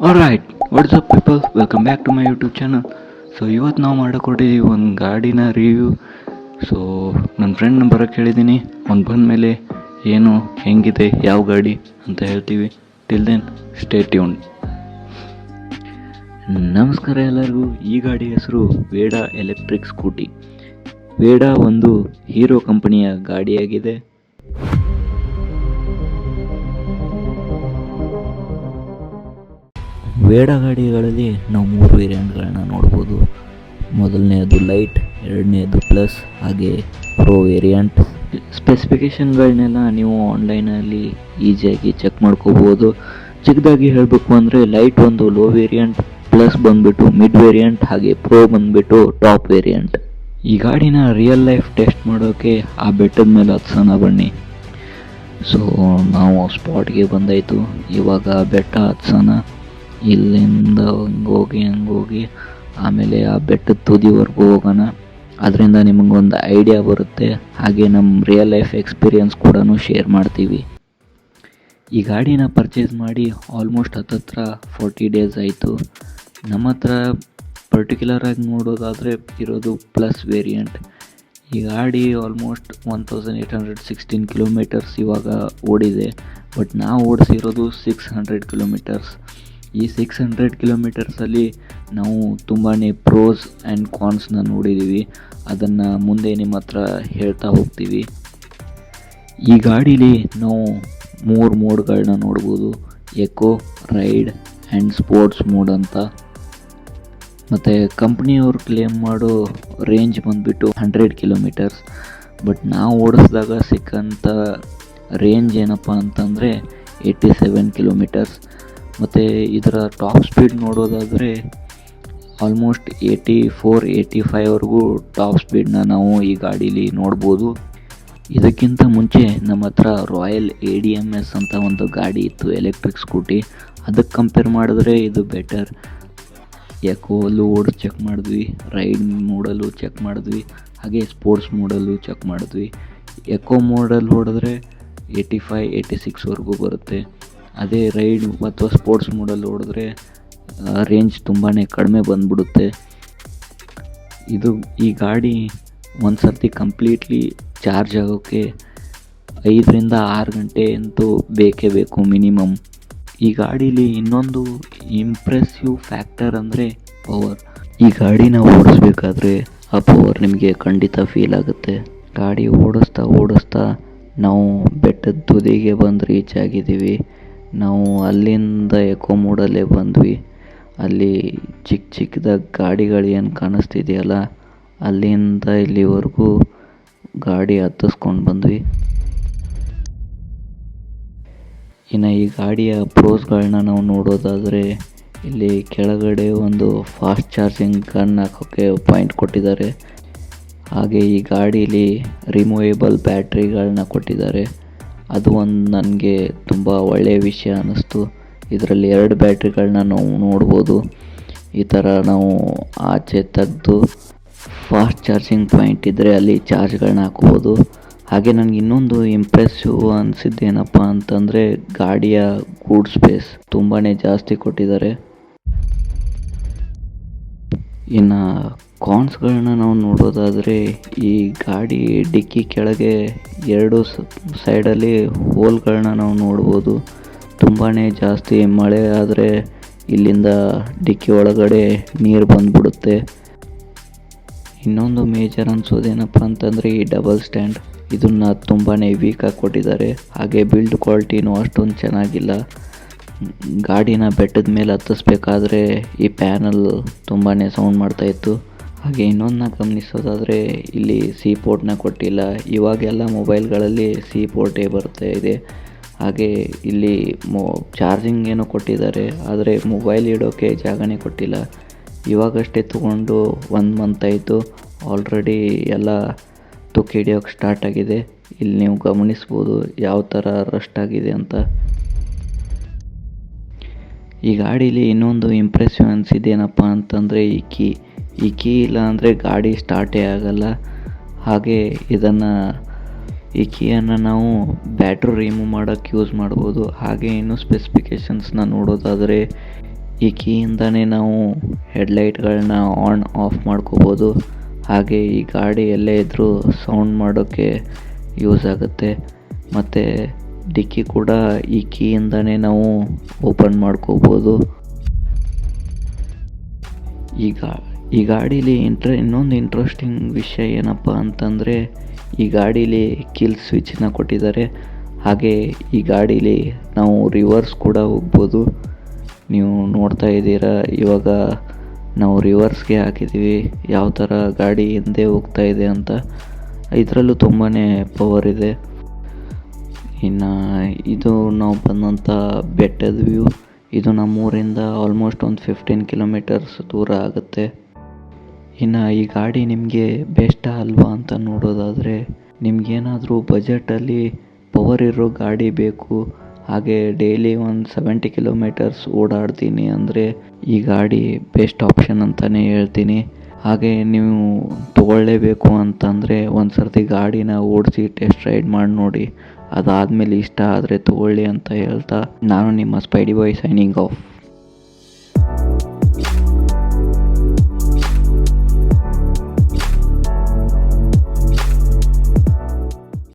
Alright what's up people welcome back to my YouTube channel so ಇವತ್ತು ನಾವು ಮಾಡೋಕೊಟ್ಟಿದ್ದೀವಿ ಒಂದು ಗಾಡಿನ ರಿವ್ಯೂ ಸೊ ನನ್ನ ಫ್ರೆಂಡ್ ಬರೋಕ್ಕೆ ಹೇಳಿದ್ದೀನಿ ಅವ್ನು ಬಂದಮೇಲೆ ಏನು, ಹೆಂಗಿದೆ, ಯಾವ ಗಾಡಿ ಅಂತ ಹೇಳ್ತೀವಿ. ಟಿಲ್ ದೆನ್ ಸ್ಟೇ ಟ್ಯೂನ್ ನಮಸ್ಕಾರ ಎಲ್ಲರಿಗೂ. ಈ ಗಾಡಿ ಹೆಸರು ವೇಡಾ ಎಲೆಕ್ಟ್ರಿಕ್ ಸ್ಕೂಟಿ ವೇಡಾ ಒಂದು ಹೀರೋ ಕಂಪನಿಯ ಗಾಡಿಯಾಗಿದೆ. ವೇಡ ಗಾಡಿಗಳಲ್ಲಿ ನಾವು ಮೂರು ವೇರಿಯಂಟ್ಗಳನ್ನ ನೋಡ್ಬೋದು. ಮೊದಲನೆಯದು ಲೈಟ್, ಎರಡನೇದು ಪ್ಲಸ್, ಹಾಗೆ ಪ್ರೋ ವೇರಿಯಂಟ್. ಸ್ಪೆಸಿಫಿಕೇಷನ್ಗಳನ್ನೆಲ್ಲ ನೀವು ಆನ್ಲೈನಲ್ಲಿ ಈಸಿಯಾಗಿ ಚೆಕ್ ಮಾಡ್ಕೋಬೋದು. ಚಿಕ್ಕದಾಗಿ ಹೇಳಬೇಕು ಅಂದರೆ ಲೈಟ್ ಒಂದು ಲೋ ವೇರಿಯಂಟ್, ಪ್ಲಸ್ ಬಂದುಬಿಟ್ಟು ಮಿಡ್ ವೇರಿಯಂಟ್, ಹಾಗೆ ಪ್ರೋ ಬಂದ್ಬಿಟ್ಟು ಟಾಪ್ ವೇರಿಯಂಟ್. ಈ ಗಾಡಿನ ರಿಯಲ್ ಲೈಫ್ ಟೆಸ್ಟ್ ಮಾಡೋಕ್ಕೆ ಆ ಬೆಟ್ಟದ ಮೇಲೆ ಹತ್ಸೋಣ ಬನ್ನಿ. ಸೊ, ನಾವು ಸ್ಪಾಟ್ಗೆ ಬಂದಾಯಿತು. ಇವಾಗ ಬೆಟ್ಟ ಹತ್ಸೋಣ. ಇಲ್ಲಿಂದ ಹಂಗೋಗಿ ಹೋಗಿ ಆಮೇಲೆ ಆ ಬೆಟ್ಟದ ತುದಿವರೆಗೂ ಹೋಗೋಣ. ಅದರಿಂದ ನಿಮಗೊಂದು ಐಡಿಯಾ ಬರುತ್ತೆ. ಹಾಗೆ ನಮ್ಮ ರಿಯಲ್ ಲೈಫ್ ಎಕ್ಸ್ಪೀರಿಯನ್ಸ್ ಕೂಡ ಶೇರ್ ಮಾಡ್ತೀವಿ. ಈ ಗಾಡಿನ ಪರ್ಚೇಸ್ ಮಾಡಿ ಆಲ್ಮೋಸ್ಟ್ ಹತ್ತತ್ರ ಫೋರ್ಟಿ ಡೇಸ್ ಆಯಿತು. ನಮ್ಮ ಹತ್ರ ಪರ್ಟಿಕ್ಯುಲರಾಗಿ ನೋಡೋದಾದರೆ ಇರೋದು ಪ್ಲಸ್ ವೇರಿಯಂಟ್ ಈ ಗಾಡಿ almost one thousand eight hundred sixteen kilometres ಇವಾಗ ಓಡಿದೆ. ಬಟ್ ನಾವು ಓಡಿಸಿರೋದು ಸಿಕ್ಸ್ ಹಂಡ್ರೆಡ್ ಕಿಲೋಮೀಟರ್ಸ್ ಈ ಸಿಕ್ಸ್ ಹಂಡ್ರೆಡ್ ಕಿಲೋಮೀಟರ್ಸಲ್ಲಿ ನಾವು ತುಂಬಾ ಪ್ರೋಸ್ ಆ್ಯಂಡ್ ಕಾನ್ಸ್ನ ನೋಡಿದ್ದೀವಿ ಅದನ್ನು ಮುಂದೆ ನಿಮ್ಮ ಹತ್ರ ಹೇಳ್ತಾ ಹೋಗ್ತೀವಿ. ಈ ಗಾಡೀಲಿ ನಾವು ಮೂರು ಮೋಡ್ಗಳನ್ನ ನೋಡ್ಬೋದು. Eco ride and sports mode ಅಂತ. ಮತ್ತು ಕಂಪ್ನಿಯವ್ರು ಕ್ಲೇಮ್ ಮಾಡೋ ರೇಂಜ್ ಬಂದುಬಿಟ್ಟು ಹಂಡ್ರೆಡ್ ಕಿಲೋಮೀಟರ್ಸ್ ಬಟ್ ನಾವು ಓಡಿಸಿದಾಗ ಸಿಕ್ಕಂಥ ರೇಂಜ್ ಏನಪ್ಪ ಅಂತಂದರೆ ಏಯ್ಟಿ ಸೆವೆನ್ ಕಿಲೋಮೀಟರ್ಸ್ ಮತ್ತು ಇದರ ಟಾಪ್ ಸ್ಪೀಡ್ ನೋಡೋದಾದರೆ ಆಲ್ಮೋಸ್ಟ್ ಏಯ್ಟಿ ಫೋರ್ ಏಯ್ಟಿ ಫೈವ್ವರೆಗೂ ಟಾಪ್ ಸ್ಪೀಡನ್ನ ನಾವು ಈ ಗಾಡೀಲಿ ನೋಡ್ಬೋದು. ಇದಕ್ಕಿಂತ ಮುಂಚೆ ನಮ್ಮ ಹತ್ರ royal A D M S ಅಂತ ಒಂದು ಗಾಡಿ ಇತ್ತು ಎಲೆಕ್ಟ್ರಿಕ್ ಸ್ಕೂಟಿ ಅದಕ್ಕೆ ಕಂಪೇರ್ ಮಾಡಿದ್ರೆ ಇದು ಬೆಟರ್ ಯಾಕೋ ಲೋಡ್ ಚೆಕ್ ಮಾಡಿದ್ವಿ ರೈಡ್ ಮೋಡಲ್ಲೂ ಚೆಕ್ ಮಾಡಿದ್ವಿ, ಹಾಗೆ ಸ್ಪೋರ್ಟ್ಸ್ ಮೂಡಲ್ಲು ಚೆಕ್ ಮಾಡಿದ್ವಿ. ಎಕೋ ಮೋಡಲ್ಲಿ ಹೊಡೆದ್ರೆ ಏಯ್ಟಿ ಫೈವ್ ಏಯ್ಟಿ ಸಿಕ್ಸ್ವರೆಗೂ ಬರುತ್ತೆ. ಅದೇ ರೈಡ್ ಅಥವಾ ಸ್ಪೋರ್ಟ್ಸ್ ಮೋಡಲ್ಲಿ ಓಡಿದ್ರೆ ರೇಂಜ್ ತುಂಬಾ ಕಡಿಮೆ ಬಂದ್ಬಿಡುತ್ತೆ. ಇದು ಈ ಗಾಡಿ ಒಂದು ಸರ್ತಿ ಕಂಪ್ಲೀಟ್ಲಿ ಚಾರ್ಜ್ ಆಗೋಕ್ಕೆ ಐದರಿಂದ ಆರು ಗಂಟೆ ಅಂತೂ ಬೇಕೇ ಬೇಕು ಮಿನಿಮಮ್ ಈ ಗಾಡೀಲಿ ಇನ್ನೊಂದು ಇಂಪ್ರೆಸಿವ್ ಫ್ಯಾಕ್ಟರ್ ಅಂದರೆ ಪವರ್ ಈ ಗಾಡಿನ ಓಡಿಸ್ಬೇಕಾದ್ರೆ ಆ ಪವರ್ ನಿಮಗೆ ಖಂಡಿತ ಫೀಲ್ ಆಗುತ್ತೆ. ಗಾಡಿ ಓಡಿಸ್ತಾ ಓಡಿಸ್ತಾ ನಾವು ಬೆಟ್ಟದ ತುದಿಗೆ ಬಂದು ರೀಚ್ ಆಗಿದ್ದೀವಿ. ನಾವು ಅಲ್ಲಿಂದ ಎಕೋ ಮೂಡಲ್ಲೇ ಬಂದ್ವಿ. ಅಲ್ಲಿ ಚಿಕ್ಕ ಚಿಕ್ಕದಾಗಿ ಗಾಡಿಗಳು ಏನು ಕಾಣಿಸ್ತಿದೆಯಲ್ಲ, ಅಲ್ಲಿಂದ ಇಲ್ಲಿವರೆಗೂ ಗಾಡಿ ಹತ್ತಿಸ್ಕೊಂಡು ಬಂದ್ವಿ. ಇನ್ನು ಈ ಗಾಡಿಯ ಪ್ರೋಸ್ಗಳನ್ನ ನಾವು ನೋಡೋದಾದರೆ, ಇಲ್ಲಿ ಕೆಳಗಡೆ ಒಂದು ಫಾಸ್ಟ್ ಚಾರ್ಜಿಂಗ್ ಗನ್ ಹಾಕೋಕ್ಕೆ ಪಾಯಿಂಟ್ ಕೊಟ್ಟಿದ್ದಾರೆ. ಹಾಗೆ ಈ ಗಾಡೀಲಿ ರಿಮೂವೇಬಲ್ ಬ್ಯಾಟ್ರಿಗಳನ್ನ ಕೊಟ್ಟಿದ್ದಾರೆ. ಅದು ಒಂದು ನನಗೆ ತುಂಬ ಒಳ್ಳೆಯ ವಿಷಯ ಅನ್ನಿಸ್ತು. ಇದರಲ್ಲಿ ಎರಡು ಬ್ಯಾಟ್ರಿಗಳನ್ನ ನಾವು ನೋಡ್ಬೋದು. ಈ ಥರ ನಾವು ಆಚೆ ತೆಗೆದು ಫಾಸ್ಟ್ ಚಾರ್ಜಿಂಗ್ ಪಾಯಿಂಟ್ ಇದ್ದರೆ ಅಲ್ಲಿ ಚಾರ್ಜ್ಗಳನ್ನ ಹಾಕ್ಬೋದು. ಹಾಗೆ ನನಗೆ ಇನ್ನೊಂದು ಇಂಪ್ರೆಸಿವ್ ಅನಿಸಿದ್ದು ಏನಪ್ಪ ಅಂತಂದರೆ ಗಾಡಿಯ ಗೂಡ್ ಸ್ಪೇಸ್ ತುಂಬಾ ಜಾಸ್ತಿ ಕೊಟ್ಟಿದ್ದಾರೆ. ಇನ್ನು ಕಾನ್ಸ್ಗಳನ್ನ ನಾವು ನೋಡೋದಾದರೆ ಈ ಗಾಡಿ ಡಿಕ್ಕಿ ಕೆಳಗೆ ಎರಡು ಸೈಡಲ್ಲಿ ಹೋಲ್ಗಳನ್ನ ನಾವು ನೋಡ್ಬೋದು. ತುಂಬಾ ಜಾಸ್ತಿ ಮಳೆ ಆದರೆ ಇಲ್ಲಿಂದ ಡಿಕ್ಕಿ ಒಳಗಡೆ ನೀರು ಬಂದ್ಬಿಡುತ್ತೆ. ಇನ್ನೊಂದು ಮೇಜರ್ ಅನ್ಸೋದೇನಪ್ಪ ಅಂತಂದರೆ ಈ ಡಬಲ್ ಸ್ಟ್ಯಾಂಡ್ ಇದನ್ನು ತುಂಬಾ ವೀಕಾಗಿ ಕೊಟ್ಟಿದ್ದಾರೆ. ಹಾಗೆ ಬಿಲ್ಡ್ ಕ್ವಾಲಿಟಿನೂ ಅಷ್ಟೊಂದು ಚೆನ್ನಾಗಿಲ್ಲ. ಗಾಡಿನ ಬೆಟ್ಟದ ಮೇಲೆ ಹತ್ತಿಸ್ಬೇಕಾದ್ರೆ ಈ ಪ್ಯಾನಲ್ ತುಂಬಾ ಸೌಂಡ್ ಮಾಡ್ತಾಯಿತ್ತು ಹಾಗೆ ಇನ್ನೊಂದನ್ನ ಗಮನಿಸೋದಾದರೆ ಇಲ್ಲಿ ಸಿ ಪೋರ್ಟ್ನ ಕೊಟ್ಟಿಲ್ಲ. ಇವಾಗೆಲ್ಲ ಮೊಬೈಲ್ಗಳಲ್ಲಿ ಸಿ ಪೋರ್ಟೇ ಬರ್ತಾ ಇದೆ. ಹಾಗೆ ಇಲ್ಲಿ ಮೊ, ಚಾರ್ಜಿಂಗ್ ಏನೋ ಕೊಟ್ಟಿದ್ದಾರೆ, ಆದರೆ ಮೊಬೈಲ್ ಇಡೋಕ್ಕೆ ಜಾಗನೇ ಕೊಟ್ಟಿಲ್ಲ. ಇವಾಗಷ್ಟೇ ತೊಗೊಂಡು ಒಂದು ಮಂತ್ ಆಯಿತು. ಆಲ್ರೆಡಿ ಎಲ್ಲ ತುಕ್ಕಿ ಹಿಡಿಯೋಕ್ಕೆ ಸ್ಟಾರ್ಟ್ ಆಗಿದೆ. ಇಲ್ಲಿ ನೀವು ಗಮನಿಸ್ಬೋದು ಯಾವ ಥರ ರಸ್ಟ್ ಆಗಿದೆ ಅಂತ. ಈ ಗಾಡೀಲಿ ಇನ್ನೊಂದು ಇಂಪ್ರೆಸಿವ್ ಅನಿಸಿದ್ದೇನಪ್ಪ ಅಂತಂದರೆ ಈ ಕೀ ಈ ಕೀ ಇಲ್ಲ ಅಂದರೆ ಗಾಡಿ ಸ್ಟಾರ್ಟೇ ಆಗಲ್ಲ. ಹಾಗೆ ಇದನ್ನು ಈ ಕೀಯನ್ನು ನಾವು ಬ್ಯಾಟ್ರಿ ರಿಮೂವ್ ಮಾಡೋಕ್ಕೆ ಯೂಸ್ ಮಾಡ್ಬೋದು. ಹಾಗೆ ಇನ್ನು ಸ್ಪೆಸಿಫಿಕೇಷನ್ಸ್ನ ನೋಡೋದಾದರೆ ಈ ಕೀಯಿಂದನೇ ನಾವು ಹೆಡ್ಲೈಟ್ಗಳನ್ನ ಆನ್ ಆಫ್ ಮಾಡ್ಕೋಬೋದು. ಹಾಗೆ ಈ ಗಾಡಿ ಎಲ್ಲೇ ಇದ್ದರೂ ಸೌಂಡ್ ಮಾಡೋಕ್ಕೆ ಯೂಸ್ ಆಗುತ್ತೆ. ಮತ್ತು ಡಿಕ್ಕಿ ಕೂಡ ಈ ಕೀಯಿಂದನೇ ನಾವು ಓಪನ್ ಮಾಡ್ಕೋಬೋದು. ಈಗ, ಈ ಗಾಡೀಲಿ ಇಂಟ್ರ ಇನ್ನೊಂದು ಇಂಟ್ರೆಸ್ಟಿಂಗ್ ವಿಷಯ ಏನಪ್ಪ ಅಂತಂದರೆ, ಈ ಗಾಡೀಲಿ ಕಿಲ್ ಸ್ವಿಚ್ನ ಕೊಟ್ಟಿದ್ದಾರೆ. ಹಾಗೆ ಈ ಗಾಡೀಲಿ ನಾವು ರಿವರ್ಸ್ ಕೂಡ ಹೋಗ್ಬೋದು. ನೀವು ನೋಡ್ತಾ ಇದ್ದೀರಾ, ಇವಾಗ ನಾವು ರಿವರ್ಸ್ಗೆ ಹಾಕಿದ್ದೀವಿ. ಯಾವ ಥರ ಗಾಡಿ ಹಿಂದೆ ಹೋಗ್ತಾ ಇದೆ ಅಂತ. ಇದರಲ್ಲೂ ತುಂಬಾ ಪವರ್ ಇದೆ. ಇನ್ನು ಇದು ನಾವು ಬಂದಂಥ ಬೆಟ್ಟದ ವ್ಯೂ ಇದು ನಮ್ಮೂರಿಂದ ಆಲ್ಮೋಸ್ಟ್ ಒಂದು ಫಿಫ್ಟೀನ್ ಕಿಲೋಮೀಟರ್ಸ್ ದೂರ ಆಗುತ್ತೆ. ಇನ್ನು ಈ ಗಾಡಿ ನಿಮಗೆ ಬೆಸ್ಟಾ ಅಲ್ವಾ ಅಂತ ನೋಡೋದಾದರೆ, ನಿಮಗೇನಾದರೂ ಬಜೆಟಲ್ಲಿ ಪವರ್ ಇರೋ ಗಾಡಿ ಬೇಕು, ಹಾಗೆ ಡೈಲಿ ಒಂದು ಸೆವೆಂಟಿ ಕಿಲೋಮೀಟರ್ಸ್ ಓಡಾಡ್ತೀನಿ ಅಂದರೆ ಈ ಗಾಡಿ ಬೆಸ್ಟ್ ಆಪ್ಷನ್ ಅಂತಲೇ ಹೇಳ್ತೀನಿ. ಹಾಗೆ ನೀವು ತಗೊಳ್ಳೇಬೇಕು ಅಂತಂದರೆ ಒಂದು ಸರ್ತಿ ಗಾಡಿನ ಓಡಿಸಿ ಟೆಸ್ಟ್ ರೈಡ್ ಮಾಡಿ ನೋಡಿ. ಅದಾದಮೇಲೆ ಇಷ್ಟ ಆದರೆ ತಗೊಳ್ಳಿ ಅಂತ ಹೇಳ್ತಾ ನಾನು ನಿಮ್ಮ ಸ್ಪೈಡಿ ಬಾಯ್ ಸೈನಿಂಗ್ ಆಫ್